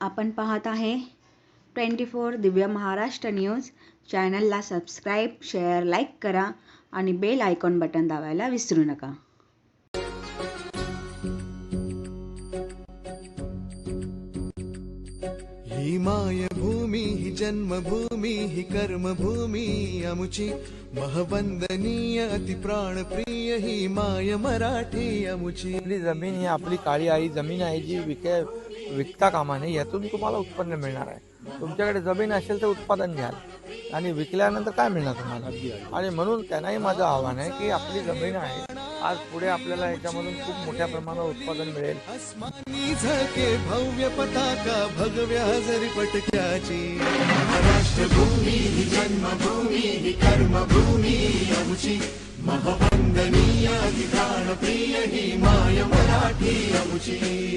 आपण पाहत आहे twenty four Divya Maharashtra news. चॅनलला सबस्क्राईब शेअर लाईक करा आणि बेल आयकॉन बटन दाबायला विसरू नका. ही मायभूमी ही जन्मभूमी ही कर्मभूमी अमुची महवंदनीय अति प्राणप्रिय ही माय मराठी अमुची. जमीन ही आपली काळी आई जमीन आहे जी विके विकता कामा नये यातून तुम्हाला उत्पन्न मिळणार आहे. तुमच्याकडे जमीन असेल तर उत्पादन घ्याल. आणि विकल्यानंतर काय मिळणार तुम्हाला? आणि म्हणून त्यांनाही माझं आव्हान आहे की आपली जमीन आहे आज पुढे आपल्याला याच्यामधून खूप मोठ्या प्रमाणावर उत्पादन मिळेल. भव्य पताका भगव्या हजरी पटक्याची. महाराष्ट्र भूमी ही जन्मभूमी ही कर्मभूमी अमुची. महवंदनीय अति प्राणप्रिय ही माय मराठी अमुची.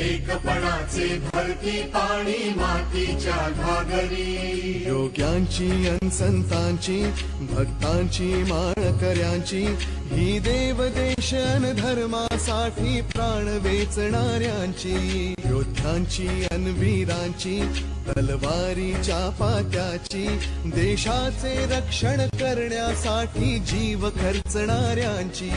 एकपणाचे भरती पाणी मातीच्या घागरी. योग्यांची अन संतांची भक्तांची माळकऱ्यांची ही देवदेश अन धर्मासाठी प्राण वेचणाऱ्यांची. योद्ध्यांची अनवीरांची तलवारीच्या पात्याची देशाचे रक्षण करण्यासाठी जीव खर्चणाऱ्यांची.